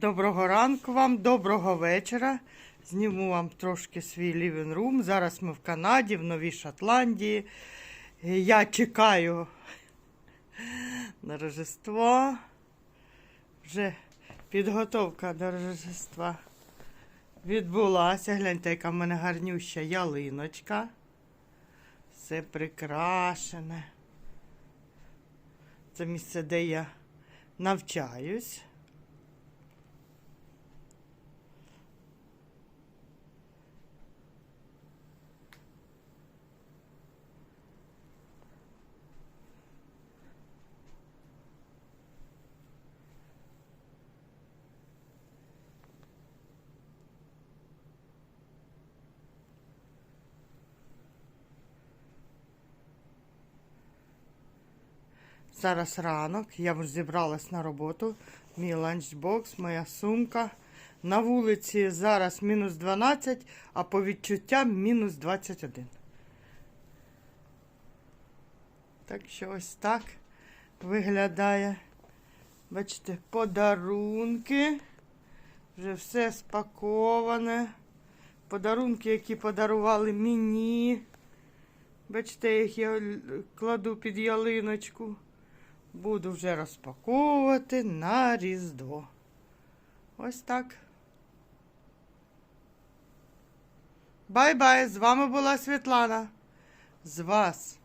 Доброго ранку вам, доброго вечора. Зніму вам трошки свій living room. Зараз ми в Канаді, в Новій Шотландії. Я чекаю на Рождество. Вже підготовка до Рождества відбулася. Гляньте, яка в мене гарнюща ялиночка. Все прикрашене. Це місце, де я навчаюсь. Зараз ранок, я вже зібралась на роботу. Мій ланчбокс, моя сумка. На вулиці зараз мінус 12, а по відчуттям мінус 21. Так що ось так виглядає. Бачите, подарунки. Вже все спаковане. Подарунки, які подарували мені. Бачите, їх я кладу під ялиночку. Буду вже розпаковувати на Різдво. Ось так. Бай-бай! З вами була Світлана. З вас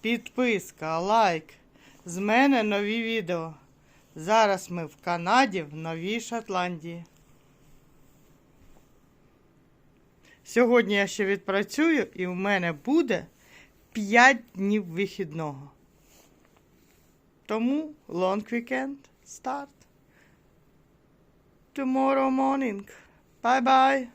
підписка, лайк. З мене нові відео. Зараз ми в Канаді, в Новій Шотландії. Сьогодні я ще відпрацюю і в мене буде 5 днів вихідного. Тому long weekend start tomorrow morning. Bye bye.